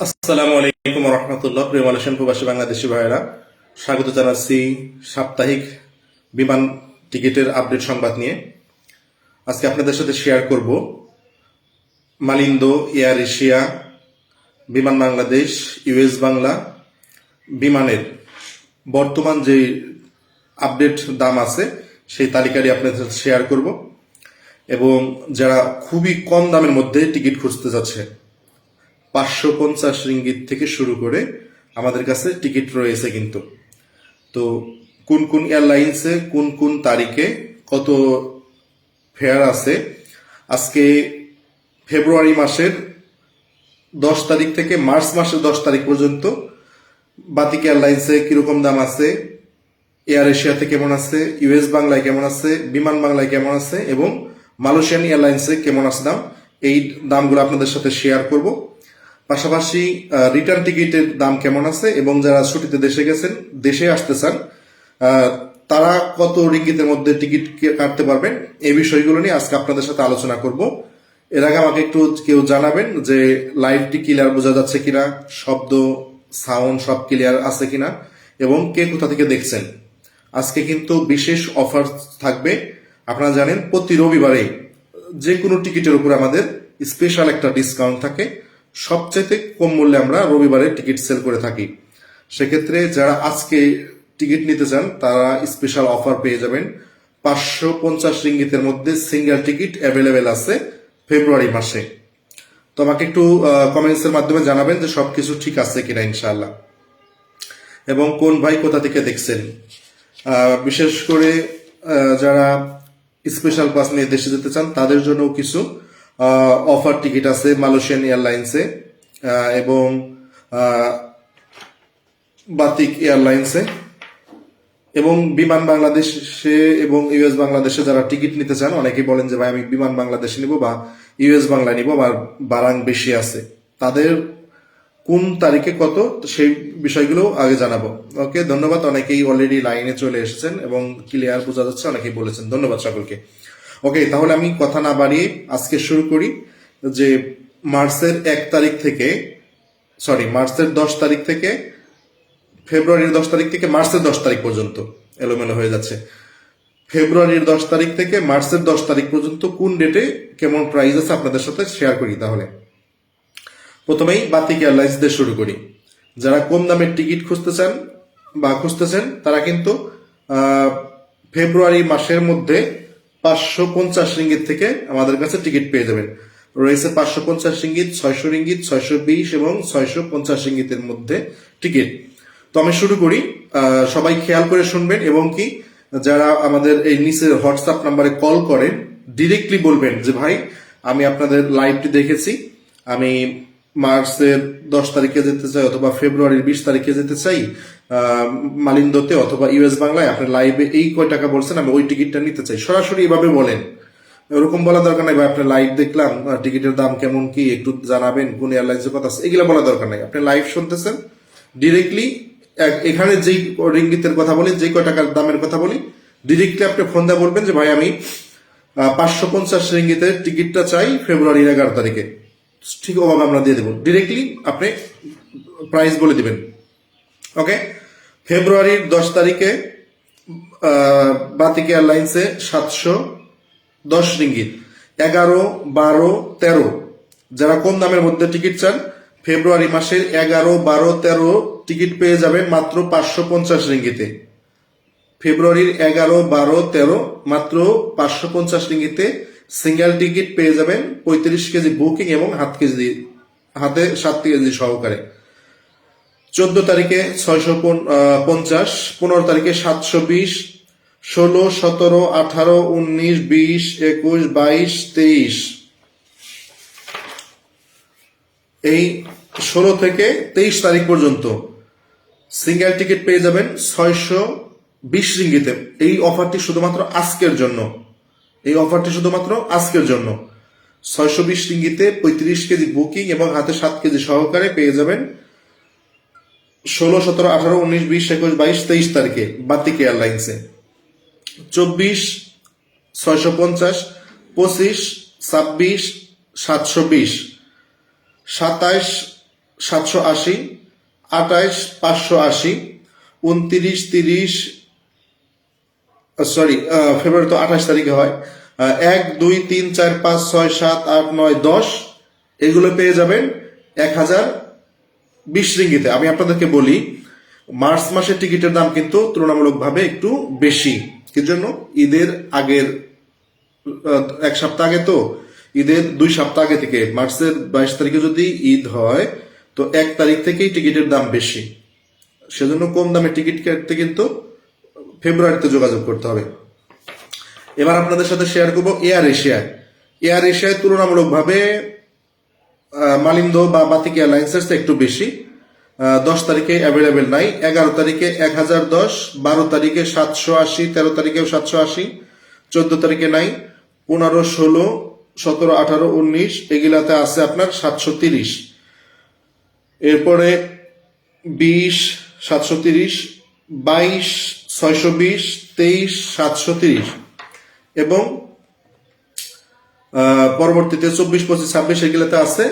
আসসালামু আলাইকুম রহমতুল্লাহ প্রিয় মালয়েশিয়ান প্রবাসী বাংলাদেশি ভাইয়েরা। স্বাগত জানাচ্ছি সাপ্তাহিক বিমান টিকিটের আপডেট সংবাদ নিয়ে। আজকে আপনাদের সাথে শেয়ার করব মালিন্দো, এয়ার এশিয়া, বিমান বাংলাদেশ ইউএস বাংলা। বিমানের বর্তমান যে আপডেট দাম আছে, সেই তালিকাটি আপনাদের সাথে শেয়ার করব। এবং যারা খুবই কম দামের মধ্যে টিকিট খুঁজতে যাচ্ছে পাঁচশো পঞ্চাশ রিঙ্গিত থেকে শুরু করে আমাদের কাছে টিকিট রয়েছে কিন্তু। তো কোন কোন এয়ারলাইন্সে কোন কোন তারিখে কত ফেয়ার আছে? আজকে ফেব্রুয়ারি মাসের দশ তারিখ থেকে মার্চ মাসের দশ তারিখ পর্যন্ত বাতিক এয়ারলাইন্সে কীরকম দাম আছে? এয়ার এশিয়াতে কেমন আছে? ইউএস বাংলায় কেমন আছে? বিমান বাংলায় কেমন আছে? এবং মালয়েশিয়ান এয়ারলাইন্সে কেমন আছে দাম? এই দামগুলো আপনাদের সাথে শেয়ার করব। পাশাপাশি রিটার্ন টিকিটের দাম কেমন আছে এবং যারা ছুটিতে দেশে গেছেন, দেশে আসতে চান তারা কত রিঙ্গিতের মধ্যে টিকিট কাটতে পারবেন? এই বিষয়গুলো নিয়ে আজকে আপনাদের সাথে আলোচনা করব। এর আগে আমাকে একটু কেউ জানাবেন যে লাইভটি ক্লিয়ার বোঝা যাচ্ছে কিনা, শব্দ সাউন্ড সব ক্লিয়ার আছে কিনা, এবং কে কোথা থেকে দেখছেন? আজকে কিন্তু বিশেষ অফার থাকবে। আপনারা জানেন, প্রতি রবিবারে যে কোনো টিকিটের উপর আমাদের স্পেশাল একটা ডিসকাউন্ট থাকে। সবচাইতে কম মূল্যে আমরা রবিবারে টিকিট সেল করে থাকি। সেক্ষেত্রে যারা আজকে টিকিট নিতে চান, তারা স্পেশাল অফার পেয়ে যাবেন। পাঁচশো পঞ্চাশ রিঙ্গিতের মধ্যে সিঙ্গেল টিকিট অ্যাভেলেবেল আছে ফেব্রুয়ারি মাসে। তো আমাকে একটু কমেন্টসের মাধ্যমে জানাবেন যে সবকিছু ঠিক আছে কিনা ইনশাআল্লাহ। এবং কোন ভাই কোথা থেকে দেখছেন? বিশেষ করে যারা স্পেশাল পাস নিয়ে দেশে যেতে চান, তাদের জন্য কিছু অফার টিকিট আছে মালয়েশিয়ান এয়ারলাইন্সে এবং বাতিক এয়ারলাইন্সে এবং বিমান বাংলাদেশে এবং ইউএস বাংলাদেশে যারা টিকিট নিতে চান, অনেকেই বলেন যে, ভাই, আমি বিমান বাংলাদেশে নিব বা ইউএস বাংলায় নিব বা বারাং বেশি আছে। তাদের কোন তারিখে কত, সেই বিষয়গুলো আগে জানাব। ওকে ধন্যবাদ, অনেকেই অলরেডি লাইনে চলে এসেছেন এবং ক্লিয়ার বোঝা যাচ্ছে, অনেকেই বলেছেন। ধন্যবাদ সকলকে। ওকে তাহলে আমি কথা না বাড়িয়ে আজকে শুরু করি যে মার্চের এক তারিখ থেকে সরি মার্চের দশ তারিখ থেকে, ফেব্রুয়ারির দশ তারিখ থেকে মার্চের দশ তারিখ পর্যন্ত, এলোমেলো হয়ে যাচ্ছে। ফেব্রুয়ারির দশ তারিখ থেকে মার্চের দশ তারিখ পর্যন্ত কোন ডেটে কেমন প্রাইস আছে আপনাদের সাথে শেয়ার করি তাহলে। প্রথমেই বাতিক এয়ারলাইন্স দিয়ে শুরু করি। যারা কম দামের টিকিট খুঁজতে চান বা খুঁজতেছেন, তারা কিন্তু ফেব্রুয়ারি মাসের মধ্যে পাঁচশো পঞ্চাশ রিঙ্গিত থেকে আমাদের কাছে টিকিট পেয়ে যাবেন। রয়েছে পাঁচশো পঞ্চাশ রিঙ্গিত, ছয়শো রিঙ্গিত, ছয়শো বিশ এবং ছয়শো পঞ্চাশ রিঙ্গিতের মধ্যে টিকিট। তো আমি শুরু করি। সবাই খেয়াল করে শুনবেন এবং কি যারা আমাদের এই নিচের হোয়াটসঅ্যাপ নাম্বারে কল করেন ডিরেক্টলি বলবেন যে, ভাই, আমি আপনাদের লাইভটি দেখেছি। আমি মার্চের দশ তারিখে যেতে চাই অথবা ফেব্রুয়ারির বিশ তারিখে যেতে চাই মালিন্দতে অথবা ইউএস বাংলায় আপনি লাইভে এই কয় টাকা বলছেন, আমি ওই টিকিটটা নিতে চাই। সরাসরি এভাবে বলেন। ওরকম বলা দরকার নাই ভাই আপনার লাইভ দেখলাম টিকিটের দাম কেমন কি, একটু জানাবেন, কোন এয়ারলাইন্সের কথা আছে, এগুলো বলা দরকার নাই। আপনি লাইভ শুনতেছেন ডিরেক্টলি এখানে যেই রিঙ্গিতের কথা বলি যে কয় টাকার দামের কথা বলি ডিরেক্টলি আপনি ফোন দিয়ে বলবেন যে, ভাই, আমি পাঁচশো পঞ্চাশ রিঙ্গিতের টিকিটটা চাই ফেব্রুয়ারির এগারো তারিখে। ঠিক ওভাবে আমরা দিয়ে দেবো। ডিরেক্টলি আপনি প্রাইস বলে দিবেন। ওকে ফেব্রুয়ারির দশ তারিখে বাতিক এয়ারলাইন্সে সাতশো দশ রিঙ্গিত। এগারো, বারো, তেরো। যারা কম দামের মধ্যে টিকিট চান, ফেব্রুয়ারি মাসের এগারো, বারো, তেরো টিকিট পেয়ে যাবেন মাত্র পাঁচশো পঞ্চাশ রিঙ্গিতে। ফেব্রুয়ারির এগারো, বারো, তেরো মাত্র পাঁচশো পঞ্চাশ রিঙ্গিতে সিঙ্গেল টিকিট পেয়ে যাবেন পঁয়ত্রিশ কেজি বুকিং এবং হাত কেজি হাতে সাত কেজি সহকারে। চোদ্দ তারিখে ছয়শো পঞ্চাশ, পনেরো তারিখে সাতশো বিশ, ষোলো, সতেরো, আঠারো, উনিশ, বিশ, একুশ, বাইশ, তেইশ। এই ষোলো থেকে তেইশ তারিখ পর্যন্ত সিঙ্গেল টিকিট পেয়ে যাবেন ছয়শো বিশ রিঙ্গিতে। এই অফারটি শুধুমাত্র আজকের জন্য। এই অফারটি শুধুমাত্র আজকের জন্য। ছয়শো বিশ রিঙ্গিতে পঁয়ত্রিশ কেজি বুকিং এবং হাতে সাত কেজি সহকারে পেয়ে যাবেন ষোলো, সতেরো, আঠারো, উনিশ, বিশ, একুশ, বাইশ, তেইশ তারিখে বাতিক এয়ারলাইন্সে। চব্বিশ, ছয়শো পঞ্চাশ, পঁচিশ, ছাব্বিশ, সাতশো বিশ, সাতাইশ, সাতশো আশি, আঠাইশ, পাঁচশো আশি, উনত্রিশ, তিরিশ সরি ফেব্রুয়ারি তো আঠাশ তারিখে হয়। এক, দুই, তিন, চার, পাঁচ, ছয়, সাত, আট, নয়, দশ, এগুলো পেয়ে যাবেন এক হাজার বিশ রিঙ্গিতে। আমি আপনাদেরকে বলি, মার্চ মাসের টিকিটের দাম কিন্তু তুলনামূলকভাবে একটু বেশি। কি জন্য? ঈদের আগের এক সপ্তাহ আগে তো। ঈদের দুই সপ্তাহ আগে থেকে। মার্চের বাইশ তারিখে যদি ঈদ হয়, তো এক তারিখ থেকেই টিকিটের দাম বেশি। সেজন্য কম দামে টিকিট কাটতে কিন্তু ফেব্রুয়ারিতে যোগাযোগ করতে হবে। এবার আপনাদের সাথে শেয়ার করব এয়ার এশিয়া এয়ার এশিয়ায় তুলনামূলকভাবে মালিন্দ বা বাতিক এয়ারলাইন্সের একটু বেশি। দশ তারিখে অ্যাভেলেবেল নাই, এগারো তারিখে এক হাজার দশ, বারো তারিখে সাতশো আশি, তেরো তারিখেও সাতশো আশি, চোদ্দ তারিখে নাই, পনেরো, ষোলো, সতেরো, আঠারো, উনিশ, এগুলাতে আছে আপনার সাতশো তিরিশ। এরপরে বিশ, সাতশো তিরিশ বাইশ, ছয়শো বিশ, তেইশ, সাতশো তিরিশ। এবং পরবর্তীতে চব্বিশ, পঁচিশ, ছাব্বিশ এগুলোতে আছে,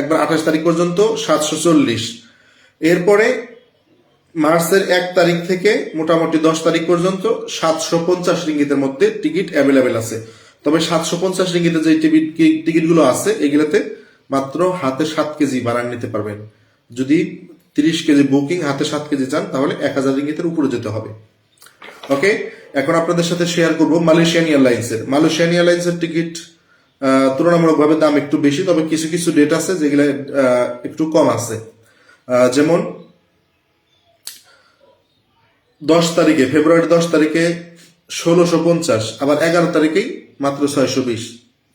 একবার আঠাশ তারিখ পর্যন্ত সাতশো চল্লিশ। এরপরে মার্চের এক তারিখ থেকে মোটামুটি দশ তারিখ পর্যন্ত সাতশো পঞ্চাশ রিঙ্গিতের মধ্যে টিকিট অ্যাভেলেবেল আছে। তবে সাতশো পঞ্চাশ রিঙ্গিতে যে টিকিটগুলো আছে, এগুলোতে মাত্র হাতে সাত কেজি বানান নিতে পারবেন। যদি তিরিশ কেজি বুকিং, হাতে সাত কেজি চান, তাহলে এক হাজার রিঙ্গিতের উপরে যেতে হবে। ওকে এখন আপনাদের সাথে শেয়ার করব মালয়েশিয়ান এয়ারলাইন্সের মালয়েশিয়ান এয়ারলাইন্সের টিকিট তুলনামূলকভাবে দাম একটু বেশি, তবে কিছু কিছু ডেট আছে যেগুলো একটু কম আছে। যেমন দশ তারিখে, ফেব্রুয়ারি দশ তারিখে ষোলোশো পঞ্চাশ, আবার এগারো তারিখেই মাত্র ছয়শো বিশ।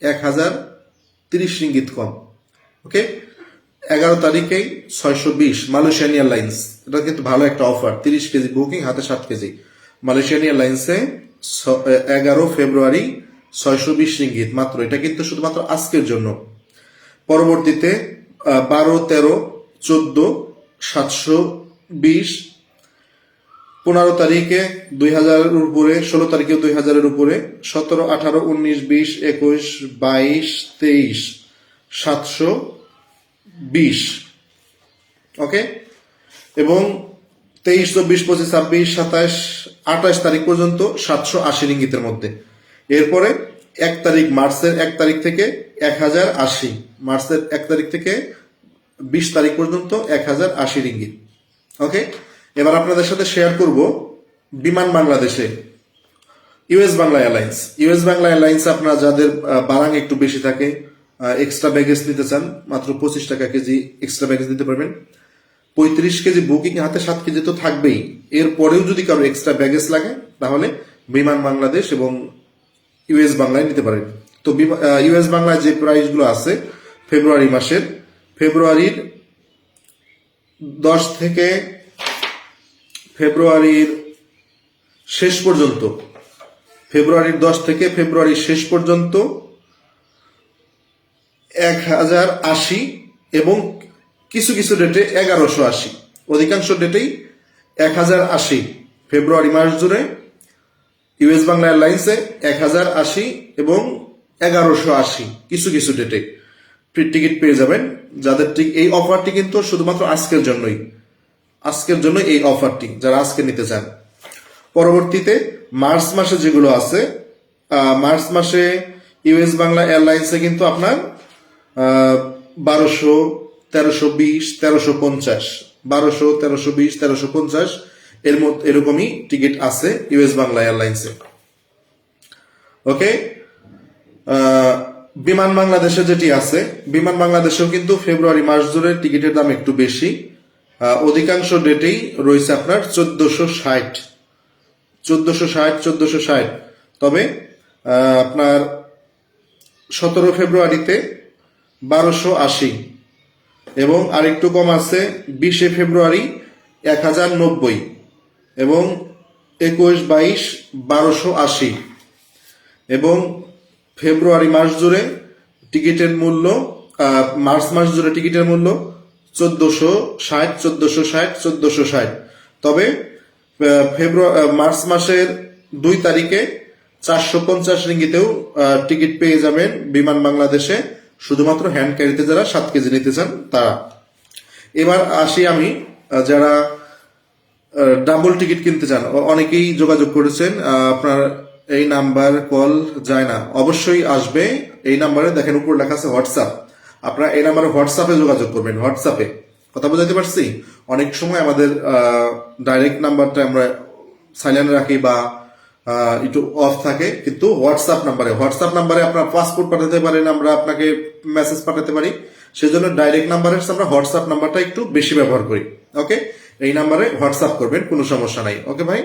এক হাজার তিরিশ রিঙ্গিত কম। ওকে এগারো তারিখেই ছয়শো বিশ মালয়েশিয়ান এয়ারলাইন্স। এটা কিন্তু ভালো একটা অফার তিরিশ কেজি বুকিং হাতে সাত কেজি। মালয়েশিয়ান এয়ারলাইন্সে এগারো ফেব্রুয়ারি ছয়শো বিশ রিঙ্গিত মাত্র। এটা কিন্তু শুধুমাত্র আজকের জন্য। পরবর্তীতে বারো, তেরো, চোদ্দ, সাতশো বিশ। পনেরো তারিখে দুই হাজারের উপরে, ষোলো তারিখে দুই হাজারের উপরে, সতেরো, আঠারো, উনিশ, বিশ, একুশ, বাইশ, তেইশ, সাতশো বিশ। ওকে এবং তেইশ, চব্বিশ, পঁচিশ, ছাব্বিশ, সাতাশ, আঠাশ তারিখ পর্যন্ত সাতশো আশি রিঙ্গিতের মধ্যে। এরপরে এক তারিখ মার্চের এক তারিখ থেকে এক হাজার আশি। মার্চের এক তারিখ থেকে বিশ তারিখ পর্যন্ত এক হাজার আশি রিঙ্গিত। ওকে এবার আপনাদের সাথে শেয়ার করব বিমান বাংলাদেশে US Bangla airlines US Bangla airlines আপনার যাদের বারাং একটু বেশি থাকে এক্সট্রা ব্যাগেজ নিতে চান, মাত্র পঁচিশ টাকা কেজি এক্সট্রা ব্যাগেজ দিতে পারবেন। পঁয়ত্রিশ কেজি বুকিং হাতে সাত কেজি তো থাকবেই। এর পরেও যদি কারও এক্সট্রা ব্যাগেজ লাগে, তাহলে বিমান বাংলাদেশ এবং ইউএস বাংলায় নিতে পারেন। তো ইউএস বাংলায় যে প্রাইসগুলো আছে, ফেব্রুয়ারি মাসের, ফেব্রুয়ারির দশ থেকে ফেব্রুয়ারির শেষ পর্যন্ত, ফেব্রুয়ারির দশ থেকে ফেব্রুয়ারির শেষ পর্যন্ত এক হাজার আশি এবং কিছু কিছু ডেটে এগারোশো আশি। অধিকাংশ ডেটেই এক হাজার আশি। ফেব্রুয়ারি মাস জুড়ে ইউএস বাংলা এয়ারলাইন্সে এক হাজার আশি এবং এগারোশো আশি, কিছু কিছু ডেটে টিকিট পেয়ে যাবেন। যাদের ঠিক এই অফারটি কিন্তু শুধুমাত্র আজকের জন্যই। আজকের জন্য এই অফারটি যারা আজকে নিতে চান। পরবর্তীতে মার্চ মাসে যেগুলো আছে মার্চ মাসে ইউএস বাংলা এয়ারলাইন্সে কিন্তু আপনার বারোশো, তেরোশো বিশ, তেরোশো পঞ্চাশ। বারোশো, তেরোশো বিশ, তেরোশো পঞ্চাশ, এর মধ্যে এরকমই টিকিট আছে ইউএস বাংলা এয়ারলাইন্সে। ওকে? বিমান বাংলাদেশে যেটি আছে, বিমান বাংলাদেশেও কিন্তু ফেব্রুয়ারি মাস জুড়ে টিকিটের দাম একটু বেশি। অধিকাংশ ডেটেই রয়েছে আপনার চোদ্দশো ষাট। চোদ্দশো ষাট চোদ্দশো ষাট। তবে আপনার সতেরো ফেব্রুয়ারিতে বারোশো আশি। এবং আরেকটু কম আছে, বিশে ফেব্রুয়ারি এক হাজার নব্বই। এবং একুশ বাইশ বারোশো আশি। এবং ফেব্রুয়ারি মাস জুড়ে টিকিটের মূল্য মার্চ মাস জুড়ে টিকিটের মূল্য চোদ্দশো ষাট চোদ্দশো ষাট চোদ্দশো ষাট। তবে ফেব্রুয়ারি মার্চ মাসের দুই তারিখে চারশো পঞ্চাশ রিঙ্গিতেও টিকিট পেয়ে যাবেন বিমান বাংলাদেশে শুধুমাত্র হ্যান্ড ক্যারিতে যারা সাত কেজি নিতে চান তারা এবার আসি আমি যারা ডাবল টিকিট কিনতে চান। অনেকেই যোগাযোগ করেছেন আপনার এই নাম্বার কল যায় না। অবশ্যই আসবে। এই নাম্বারে দেখেন উপর লেখা আছে হোয়াটসঅ্যাপ আপনারা এই নাম্বারে হোয়াটসঅ্যাপে যোগাযোগ করবেন হোয়াটসঅ্যাপে কথা বোঝাতে পারছি? অনেক সময় আমাদের ডাইরেক্ট নাম্বারটা আমরা সাইলেন্ট রাখি বা একটু অফ থাকে। কিন্তু হোয়াটসঅ্যাপ নাম্বারে হোয়াটসঅ্যাপ নাম্বারে আপনার পাসপোর্ট পাঠাতে পারেন, আমরা আপনাকে মেসেজ পাঠাতে পারি। সেজন্য ডাইরেক্ট নাম্বারের আমরা হোয়াটসঅ্যাপ নাম্বারটা একটু বেশি ব্যবহার করি। ওকে এই নাম্বারে হোয়াটসঅ্যাপ করবেন, কোনো সমস্যা নাই। ওকে ভাই?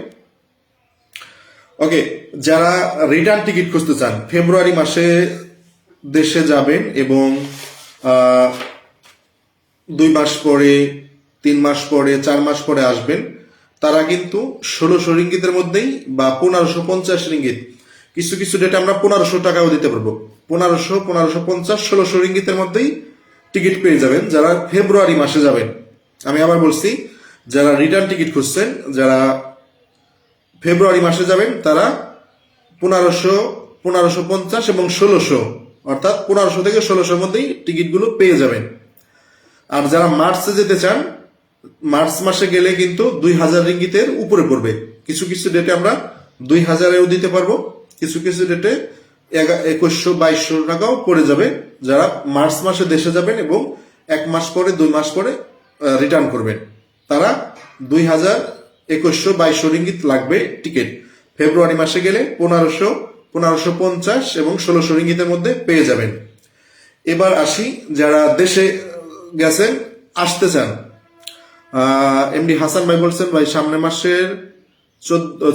ওকে যারা রিটার্ন টিকিট খুঁজতে চান ফেব্রুয়ারি মাসে দেশে যাবেন এবং দুই মাস পরে, তিন মাস পরে, চার মাস পরে আসবেন তারা কিন্তু ষোলোশো রিঙ্গিতের মধ্যেই বা পনেরোশো পঞ্চাশ রিঙ্গিত। কিছু কিছু ডেটে আমরা পনেরোশো টাকাও দিতে পারব। পনেরোশো পনেরোশো পঞ্চাশ, ষোলোশো রিঙ্গিতের মধ্যেই টিকিট পেয়ে যাবেন যারা ফেব্রুয়ারি মাসে যাবেন। আমি আবার বলছি, যারা রিটার্ন টিকিট খুঁজছেন, যারা ফেব্রুয়ারি মাসে যাবেন, তারা পনেরোশো পনেরোশো পঞ্চাশ এবং ষোলোশো, অর্থাৎ পনেরোশো থেকে ষোলোশোর মধ্যেই টিকিটগুলো পেয়ে যাবেন। আর যারা মার্চে যেতে চান মার্চ মাসে গেলে কিন্তু দুই হাজার রিঙ্গিতের উপরে পড়বে। কিছু কিছু ডেটে আমরা দুই হাজারেও দিতে পারব। কিছু কিছু ডেটে একুশশো, বাইশশো টাকাও পড়ে যাবে। যারা মার্চ মাসে দেশে যাবেন এবং এক মাস পরে, দুই মাস পরে রিটার্ন করবেন, তারা দুই হাজার একুশশো, বাইশশো রিঙ্গিত লাগবে টিকিট ফেব্রুয়ারি মাসে গেলে পনেরোশো পনেরোশো পঞ্চাশ এবং ষোলোশো রিঙ্গিতের মধ্যে পেয়ে যাবেন। এবার আসি, যারা দেশে গেছেন, আসতে চান এমডি হাসান ভাই বলছেন, ভাই, সামনের মাসের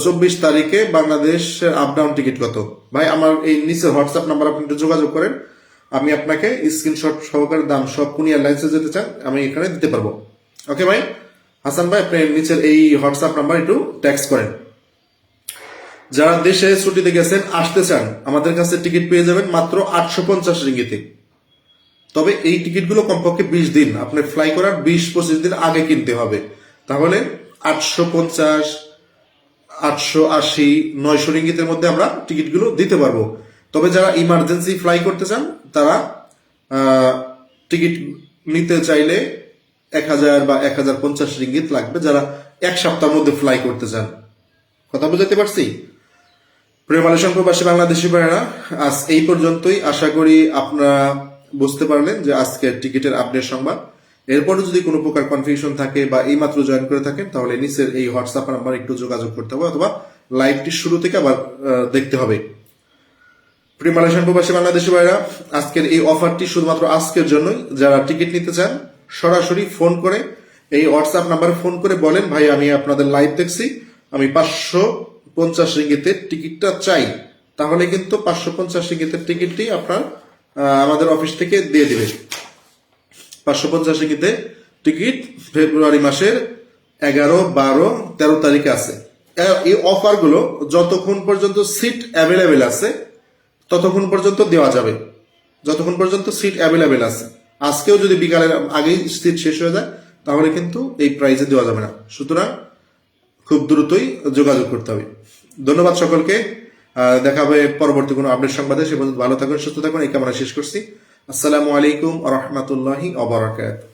চব্বিশ তারিখে বাংলাদেশ আপ ডাউন টিকিট কত? ভাই, আমার এই নিচে হোয়াটসঅ্যাপ নাম্বার আপনি একটু যোগাযোগ করেন। আমি আপনাকে স্ক্রিনশট সহকারে দাম সব কোন এয়ারলাইন্সে যেতে চান, আমি এখানে দিতে পারব। ওকে ভাই? হাসান ভাই, আপনি নিচের এই হোয়াটসঅ্যাপ নাম্বার একটু ট্যাক্স করেন। যারা দেশে ছুটিতে গেছেন, আসতে চান, আমাদের কাছে টিকিট পেয়ে যাবেন মাত্র আটশো পঞ্চাশ রিঙ্গিতে। তবে এই টিকিটগুলো কমপক্ষে বিশ দিন, আপনার ফ্লাই করার বিশ পঁচিশ দিন আগে কিনতে হবে। তাহলে আটশো পঞ্চাশ, আটশো আশি, নয়শো রিঙ্গিতের মধ্যে আমরা টিকিটগুলো দিতে পারব। তবে যারা ইমার্জেন্সি ফ্লাই করতে চান, তারা টিকিট নিতে চাইলে এক হাজার বা এক হাজার পঞ্চাশ রিঙ্গিত লাগবে যারা এক সপ্তাহের মধ্যে ফ্লাই করতে চান। কথা বুঝাতে পারছি? মালয়েশিয়ান প্রবাসী বাংলাদেশি ভাইয়েরা, আজ এই পর্যন্তই। আশা করি আপনারা বুঝতে পারলেন যে আজকের টিকিটের আপডেট সংবাদ। এরপরে যদি কোনো প্রকার কনফিউশন থাকে বা এই মাত্র জয়েন করে থাকেন, তাহলে নিচের এই হোয়াটসঅ্যাপ নাম্বার একটু যোগাযোগ করতে হবে অথবা লাইভটি শুরু থেকে আবার দেখতে হবে। প্রিয় প্রবাসী বাংলাদেশি ভাইরা, আজকের এই অফারটি শুধুমাত্র আজকের জন্যই। যারা টিকিট নিতে চান, সরাসরি ফোন করে এই হোয়াটসঅ্যাপ নাম্বারে ফোন করে বলেন, ভাই, আমি আপনাদের লাইভ দেখছি, আমি পাঁচশো পঞ্চাশ রিঙ্গিতের টিকিটটা চাই। তাহলে কিন্তু পাঁচশো পঞ্চাশ রিঙ্গিতের টিকিটটি আপনার আমাদের অফিস থেকে দিয়ে দিবে। পাঁচশো পঞ্চাশ রিঙ্গিতে টিকিট ফেব্রুয়ারি মাসের এগারো, বারো, তেরো তারিখে আছে। এই অফারগুলো যতক্ষণ পর্যন্ত সিট অ্যাভেলেবেল আছে, ততক্ষণ পর্যন্ত দেওয়া যাবে। যতক্ষণ পর্যন্ত সিট অ্যাভেলেবেল আছে। আজকেও যদি বিকালের আগেই সিট শেষ হয়ে যায়, তাহলে কিন্তু এই প্রাইজে দেওয়া যাবে না। সুতরাং খুব দ্রুতই যোগাযোগ করতে হবে। ধন্যবাদ সকলকে। দেখা হবে পরবর্তী কোনো আপডেট সংবাদে। সে পর্যন্ত ভালো থাকুন, সুস্থ থাকুন, এই কামনা শেষ করছি। আসসালামু আলাইকুম রহমতুল্লাহি অবরাকাত